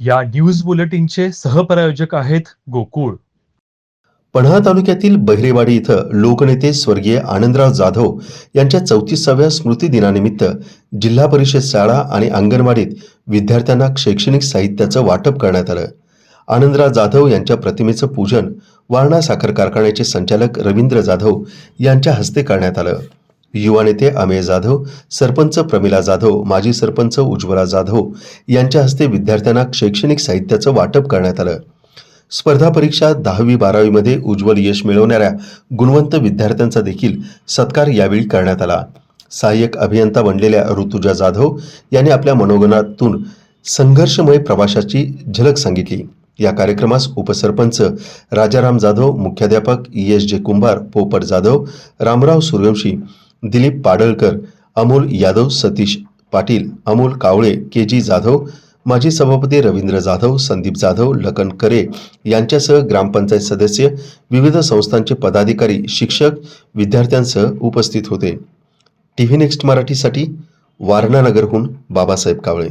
या न्यूज बुलेटिनचे सहप्रायोजक आहेत गोकुळ. पन्हाळा तालुक्यातील बहिरेवाडी इथं लोकनेते स्वर्गीय आनंदराव जाधव यांच्या चौतीसाव्या स्मृती दिनानिमित्त जिल्हा परिषद शाळा आणि अंगणवाडीत विद्यार्थ्यांना शैक्षणिक साहित्याचं वाटप करण्यात आलं. आनंदराव जाधव यांच्या प्रतिमेचं पूजन वारणा साखर कारखान्याचे संचालक रवींद्र जाधव यांच्या हस्ते करण्यात आलं. युवा नेते अमेय जाधव सरपंच प्रमिला जाधव माजी सरपंच उज्ज्वला जाधव यांच्या हस्ते विद्यार्थ्यांना शैक्षणिक साहित्याचं वाटप करण्यात आलं. स्पर्धा परीक्षा दहावी बारावीमध्ये उज्ज्वल यश मिळवणाऱ्या गुणवंत विद्यार्थ्यांचा देखील सत्कार यावेळी करण्यात आला. सहाय्यक अभियंता बनलेल्या ऋतुजा जाधव यांनी आपल्या मनोगनातून संघर्षमय प्रवाशाची झलक सांगितली. या कार्यक्रमास उपसरपंच राजाराम जाधव मुख्याध्यापक एस जे कुंभार पोपट जाधव रामराव सूर्यवंशी दिलीप पाडळकर अमोल यादव सतीश पाटील अमोल कावळे के जी जाधव माजी सभापती रवींद्र जाधव संदीप जाधव लखन करे यांच्यासह ग्रामपंचायत सदस्य विविध संस्थांचे पदाधिकारी शिक्षक विद्यार्थ्यांसह उपस्थित होते. टी व्ही नेक्स्ट मराठीसाठी वारणानगरहून बाबासाहेब कावळे.